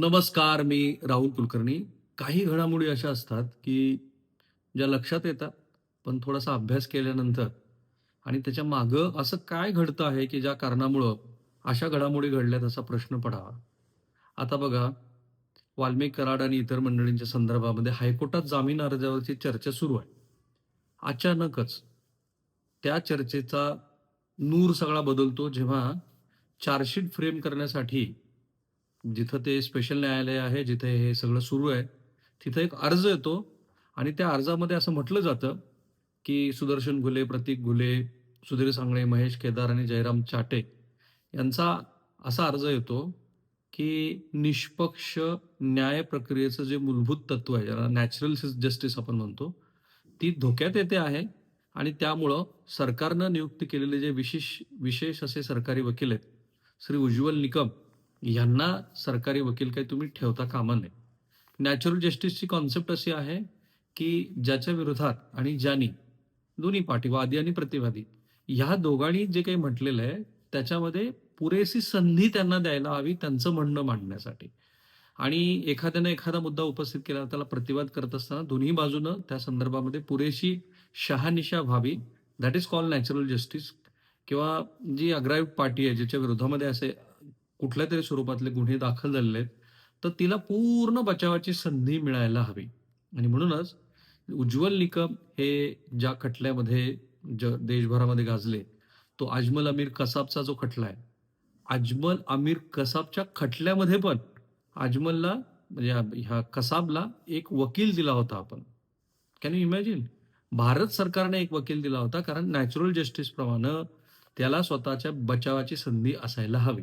नमस्कार मी राहुल कुलकर्णी. काही घडामोडी अशा असतात की ज्या लक्षात येतात पण थोडासा अभ्यास केल्यानंतर आणि त्याच्या मागं असं काय घडतं आहे की ज्या कारणामुळं अशा घडामोडी घडल्यात असा प्रश्न पडावा? आता बघा वाल्मिक कराड आणि इतर मंडळींच्या संदर्भामध्ये हायकोर्टात जामीन अर्जावरची चर्चा सुरू आहे. अचानकच त्या चर्चेचा नूर सगळा बदलतो जेव्हा चार्जशीट फ्रेम करण्यासाठी जिथं ते स्पेशल न्यायालय आहे जिथे हे सगळं सुरू आहे तिथं एक अर्ज येतो आणि त्या अर्जामध्ये असं म्हटलं जातं की सुदर्शन घुले प्रतीक घुले सुधीर सांगळे महेश केदार आणि जयराम चाटे यांचा असा अर्ज येतो की निष्पक्ष न्याय प्रक्रियेचं जे मूलभूत तत्व आहे ज्याला नॅचरल जस्टिस आपण म्हणतो ती धोक्यात येते आहे आणि त्यामुळं सरकारनं नियुक्त केलेले जे विशेष विशेष असे सरकारी वकील आहेत श्री उज्ज्वल निकम यांना सरकारी वकील काही तुम्ही ठेवता कामा नये. नॅचरल जस्टिसची कॉन्सेप्ट अशी आहे की ज्याच्या विरोधात आणि ज्यानी दोन्ही पार्टी वादी आणि प्रतिवादी ह्या दोघांनी जे काही म्हटलेलं आहे त्याच्यामध्ये पुरेशी संधी त्यांना द्यायला हवी त्यांचं म्हणणं मांडण्यासाठी. आणि एखाद्यानं एखादा मुद्दा उपस्थित केला त्याला प्रतिवाद करत असताना दोन्ही बाजूनं त्या संदर्भामध्ये पुरेशी शहानिशा व्हावी. That is call natural justice किंवा जी अग्रायुक्त पार्टी आहे ज्याच्या विरोधामध्ये असे कुठल्या तरी स्वरूपातले गुन्हे दाखल झालेले आहेत तर तिला पूर्ण बचावाची संधी मिळायला हवी. आणि म्हणूनच उज्ज्वल निकम हे ज्या खटल्यामध्ये ज देशभरामध्ये गाजले तो अजमल अमीर कसाबचा जो खटला आहे. अजमल अमीर कसाबच्या खटल्यामध्ये पण अजमलला म्हणजे ह्या- कसाबला एक वकील दिला होता आपण. कॅन यू इमॅजिन भारत सरकारने एक वकील दिला होता कारण नॅचरल जस्टिस प्रमाणे त्याला स्वतःच्या बचावाची संधी असायला हवी.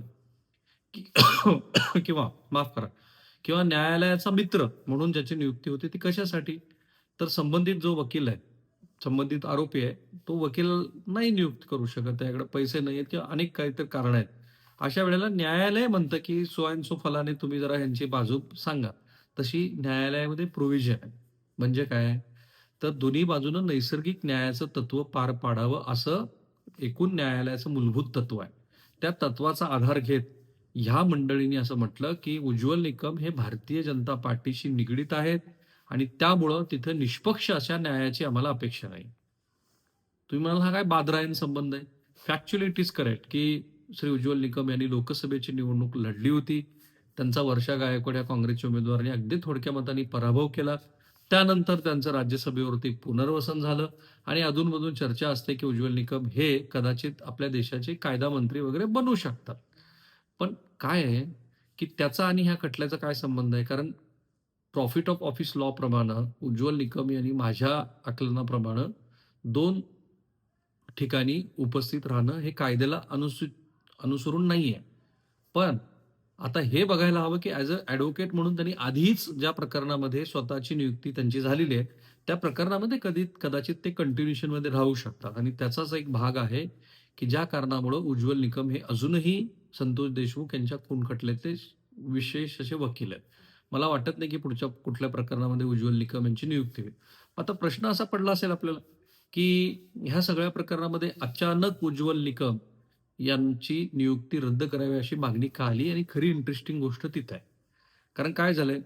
किंवा माफ करा. किंवा न्यायालयाचा मित्र म्हणून ज्याची नियुक्ती होती ती कशासाठी? तर संबंधित जो वकील आहे संबंधित आरोपी आहे तो वकील नाही नियुक्त करू शकत त्याकडे पैसे नाही आहेत किंवा अनेक काहीतरी कारण आहेत. अशा वेळेला न्यायालय म्हणतं की सो अँड सो फलाने तुम्ही जरा ह्यांची बाजू सांगा. तशी न्यायालयामध्ये प्रोव्हिजन आहे. म्हणजे काय? तर दोन्ही बाजूनं नैसर्गिक न्यायाचं तत्व पार पाडावं असं एकूण न्यायालयाचं मूलभूत तत्व आहे. त्या तत्वाचा आधार घेत ह्या मंडळींनी असं म्हटलं की उज्ज्वल निकम हे भारतीय जनता पार्टीशी निगडीत आहेत आणि त्यामुळं तिथं निष्पक्ष अशा न्यायाची आम्हाला अपेक्षा नाही. तुम्ही म्हणाल हा काय बादरायन संबंध आहे? फॅक्च्युअली इट इज करेक्ट की श्री उज्ज्वल निकम यांनी लोकसभेची निवडणूक लढली होती. त्यांचा वर्षा गायकवाड या काँग्रेसच्या उमेदवारांनी अगदी थोडक्या मतांनी पराभव केला. त्यानंतर त्यांचं राज्यसभेवरती पुनर्वसन झालं आणि अधूनमधून चर्चा असते की उज्ज्वल निकम हे कदाचित आपल्या देशाचे कायदा मंत्री वगैरे बनू शकतात. पण काय आहे की त्याचा आणि ह्या खटल्याचा काय संबंध आहे? कारण प्रॉफिट ऑफ ऑफिस लॉ प्रमाणे उज्ज्वल निकम यांनी माझ्या आकलनाप्रमाणे दोन ठिकाणी उपस्थित राहणं हे कायद्याला अनुसू अनुसरून नाही आहे पण आता हे बघायला हवं की ॲज अ ॲडव्होकेट म्हणून त्यांनी आधीच ज्या प्रकरणामध्ये स्वतःची नियुक्ती त्यांची झालेली आहे त्या प्रकरणामध्ये कधी कदाचित ते कंटिन्युएशनमध्ये राहू शकतात. आणि त्याचाच एक भाग आहे की ज्या कारणामुळं उज्ज्वल निकम हे अजूनही संतोष देशमुख यांच्या खूनखटल्याचे विशेष असे वकील आहेत. मला वाटत नाही की पुढच्या कुठल्या प्रकरणामध्ये उज्ज्वल निकम यांची नियुक्ती होईल. आता प्रश्न असा पडला असेल आपल्याला की ह्या सगळ्या प्रकरणामध्ये अचानक उज्ज्वल निकम यांची नियुक्ती रद्द करावी अशी मागणी का आली? आणि खरी इंटरेस्टिंग गोष्ट तिथं आहे. कारण काय झालंय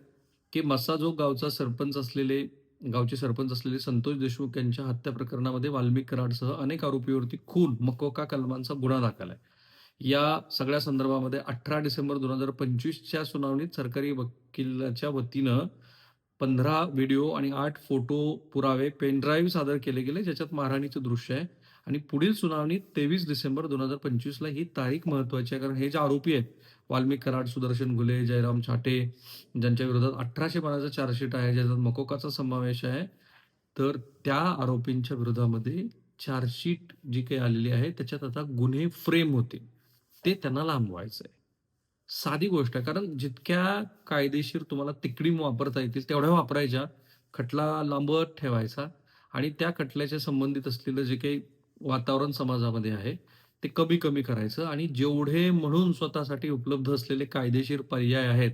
की मसाजो गावचा सरपंच असलेले गावचे सरपंच असलेले संतोष देशमुख यांच्या हत्या प्रकरणामध्ये वाल्मिक कराडसह अनेक आरोपीवरती खून मकोका कलमांचा गुन्हा दाखल आहे. या सगळ्या संदर्भामध्ये अठरा डिसेंबर दोन हजार पंचवीसच्या सुनावणीत सरकारी वकिलाच्या वतीनं पंधरा व्हिडिओ आणि आठ फोटो पुरावे पेनड्राईव्ह सादर केले गेले ज्याच्यात मारहाणीचं दृश्य आहे. आणि पुढील सुनावणी तेवीस डिसेंबर दोन हजार पंचवीसला ही तारीख महत्वाची आहे कारण हे जे आरोपी आहेत वाल्मिक कराड सुदर्शन घुले जयराम छाटे ज्यांच्या विरोधात अठराशे पानाचं चार्जशीट आहे ज्याच्यात मकोकाचा समावेश आहे. तर त्या आरोपींच्या विरोधामध्ये चार्जशीट जी काही आलेली आहे त्याच्यात आता गुन्हे फ्रेम होते. ते त्यांना लांबवायचं आहे साधी गोष्ट आहे कारण जितक्या कायदेशीर तुम्हाला तिकडी वापरता येतील तेवढ्या वापरायच्या. खटला लांबत ठेवायचा. आणि त्या खटल्याच्या संबंधित असलेलं जे काही वातावरण समाजामध्ये आहे ते कमी कमी करायचं आणि जेवढे म्हणून स्वतःसाठी उपलब्ध असलेले कायदेशीर पर्याय आहेत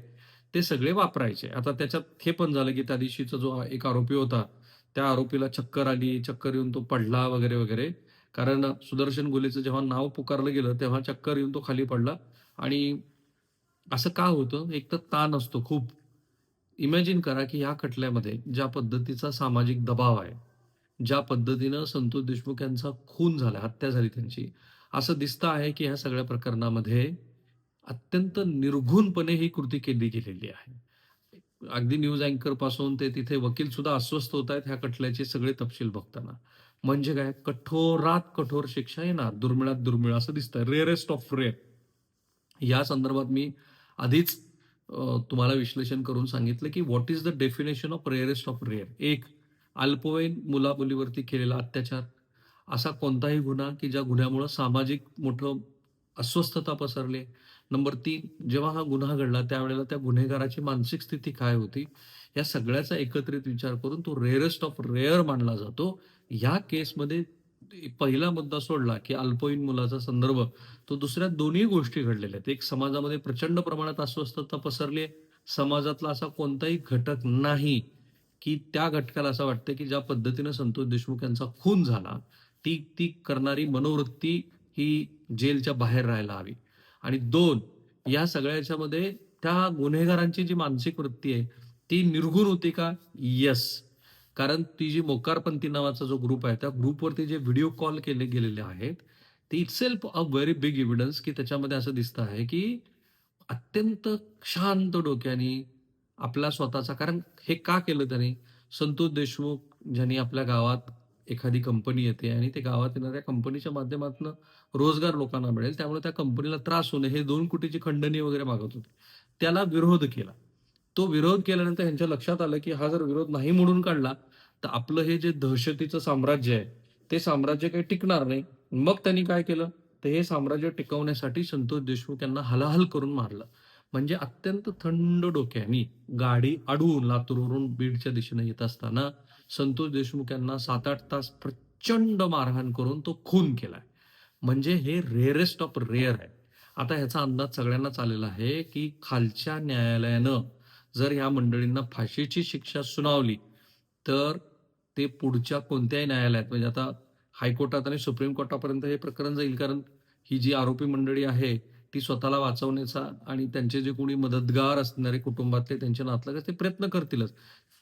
ते सगळे वापरायचे आता त्याच्यात हे पण झालं की त्या दिवशीचा जो एक आरोपी होता त्या आरोपीला चक्कर आली चक्कर येऊन तो पडला वगैरे वगैरे कारण सुदर्शन गुलेचं जेव्हा नाव पुकारलं गेलं तेव्हा चक्कर येऊन तो खाली पडला आणि असं का होतं? एक तर ताण असतो खूप. इमॅजिन करा, की ह्या खटल्यामध्ये ज्या पद्धतीचा सामाजिक दबाव आहे, ज्या पद्धतीनं संतोष देशमुख यांचा खून झाला, हत्या झाली त्यांची. असं दिसतं आहे, की ह्या सगळ्या प्रकरणामध्ये अत्यंत निर्घृणपणे ही कृती केली गेलेली आहे. अगदी न्यूज अँकरपासून ते तिथे वकीलसुद्धा अस्वस्थ होत आहेत ह्या खटल्याचे सगळे तपशील बघताना. म्हणजे काय? कठोरात कठोर शिक्षा येणार, दुर्मिळात दुर्मिळ असं दिसतंय. Rarest of rare. या संदर्भात मी आधीच तुम्हाला विश्लेषण करून सांगितलं, की what is the definition of rarest of rare. एक, अल्पवयीन मुला-मुलीवरती केलेला अत्याचार. असा कोणताही गुन्हा, की ज्या गुन्ह्यामुळं सामाजिक मोठं अस्वस्थता पसरली. नंबर तीन जेव्हा हा गुन्हा घडला त्यावेळेला त्या गुन्हेगाराची मानसिक स्थिती काय होती? या सगळ्याचा एकत्रित विचार करून तो रेअरेस्ट ऑफ रेअर मानला जातो. ह्या केसमध्ये पहिला मुद्दा सोडला, की अल्पवयीन मुलाचा संदर्भ, तो दुसऱ्या दोन्ही गोष्टी घडलेल्या आहेत. एक समाजामध्ये प्रचंड प्रमाणात अस्वस्थता पसरली आहे. समाजातला असा कोणताही घटक नाही, की त्या घटकाला असं वाटतं, की ज्या पद्धतीनं संतोष देशमुख यांचा खून झाला, ती ती करणारी मनोवृत्ती ही जेलच्या बाहेर राहायला हवी. आणि दोन या सगळ्या ह्याच्यामध्ये त्या गुन्हेगारांची जी मानसिक वृत्ती आहे, ती निर्गुण होती का? यस कारण ती जी मोकारपंथी नावाचा जो ग्रुप आहे, त्या ग्रुपवरती जे व्हिडिओ कॉल केले गेलेले आहेत, ते itself a very big evidence, की त्याच्यामध्ये असं दिसतं आहे, की अत्यंत शांत डोक्याने आपला स्वतःचा कारण हे का केलं त्याने? संतोष देशमुख ज्यांनी आपल्या गावात एखादी कंपनी येते आणि ते गावात येणाऱ्या कंपनीच्या माध्यमातून रोजगार लोकांना मिळेल, त्यामुळे त्या कंपनीला त्रास होणे हे दोन कोटीची खंडणी वगैरे मागत होते. त्याला विरोध केला. तो विरोध केल्यानंतर ह्यांच्या लक्षात आलं, की हा जर विरोध नाही म्हणून काढला, तर आपलं हे जे दहशतीचं साम्राज्य आहे, ते साम्राज्य काही टिकणार नाही. मग त्यांनी काय केलं? तर हे साम्राज्य टिकवण्यासाठी संतोष देशमुख यांना हलाहल करून मारलं. म्हणजे अत्यंत थंड डोक्याने गाडी अडवून लातूरवरून बीडच्या दिशेने येत असताना संतोष देशमुख यांना 7-8 तास प्रचंड मारहाण करून तो खून केलाय. म्हणजे हे रेअरेस्ट ऑफ रेअर आहे. आता ह्याचा अंदाज सगळ्यांनाच आलेला आहे, की खालच्या न्यायालयानं जर ह्या मंडळींना फाशीची शिक्षा सुनावली, तर ते पुढच्या कोणत्याही न्यायालयात म्हणजे आता हायकोर्टात आणि सुप्रीम कोर्टापर्यंत हे प्रकरण जाईल. कारण ही जी आरोपी मंडळी आहे, ती स्वतःला वाचवण्याचा आणि त्यांचे जे कोणी मदतगार असणारे कुटुंबातले त्यांचे नातलग ते प्रयत्न करतीलच.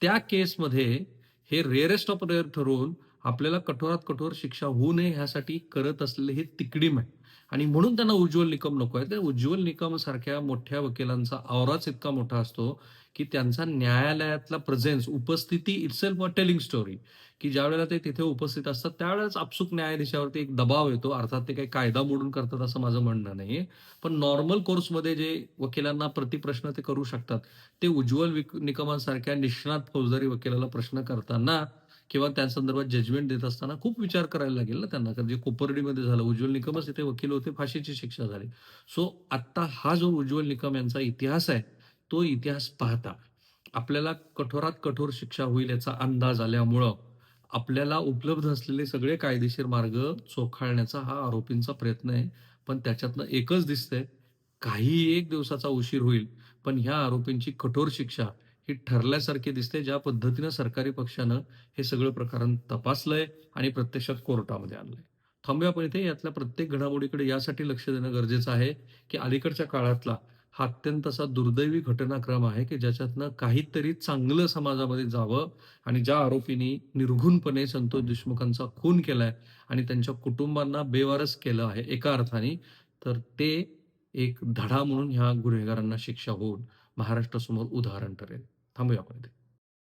त्या केसमध्ये हे रेअरेस्ट ऑफ रेअर ठरवून आपल्याला कठोरात कठोर शिक्षा होऊ नये ह्यासाठी करत असलेले हे तिकड़ीम आहे. आणि म्हणून त्यांना उज्ज्वल निकम नको आहे. त्या उज्ज्वल निकम सारख्या मोठ्या वकिलांचा औराच इतका मोठा असतो, की त्यांचा न्यायालयातला प्रेझेन्स, उपस्थिती इटसेल्फ अ टेलिंग स्टोरी, की ज्यावेळेला ते तिथे उपस्थित असतात, त्यावेळेस आपसूक न्यायाधीशावरती एक दबाव येतो. अर्थात ते काही कायदा मोडून करतात असं माझं म्हणणं नाहीये. पण नॉर्मल कोर्समध्ये जे वकिलांना प्रतिप्रश्न ते करू शकतात, ते उज्ज्वल विक निकमांसारख्या निष्णात फौजदारी वकिलाला प्रश्न करताना किंवा त्या संदर्भात जजमेंट देत असताना खूप विचार करायला लागेल ना त्यांना. कारण जे कोपर्डीमध्ये झालं, उज्ज्वल निकमच इथे वकील होते, फाशीची शिक्षा झाली. सो आत्ता हा जो उज्ज्वल निकम यांचा इतिहास आहे, तो इतिहास पाहता आपल्याला कठोरात कठोर शिक्षा होईल याचा अंदाज आल्यामुळं आपल्याला उपलब्ध असलेले सगळे कायदेशीर मार्ग चोखाळण्याचा हा आरोपींचा प्रयत्न आहे. पण त्याच्यातनं एकच दिसतंय, काही एक दिवसाचा उशीर होईल, पण ह्या आरोपींची कठोर शिक्षा ही ठरल्यासारखी दिसते. ज्या पद्धतीनं सरकारी पक्षानं हे सगळं प्रकरण तपासलंय आणि प्रत्यक्षात कोर्टामध्ये आणलंय. थांबूया पण इथे. यातल्या प्रत्येक घडामोडीकडे यासाठी लक्ष देणं गरजेचं आहे, की अलीकडच्या काळातला हा अत्यंत असा दुर्दैवी घटनाक्रम आहे, की ज्याच्यातनं काहीतरी चांगलं समाजामध्ये जावं आणि ज्या आरोपींनी निर्घुणपणे संतोष देशमुखांचा खून केलाय आणि त्यांच्या कुटुंबांना बेवारस केलं आहे एका अर्थाने, तर ते एक धडा म्हणून ह्या गुन्हेगारांना शिक्षा होऊन महाराष्ट्रासमोर उदाहरण ठरेल. थांबूया आपण इथे.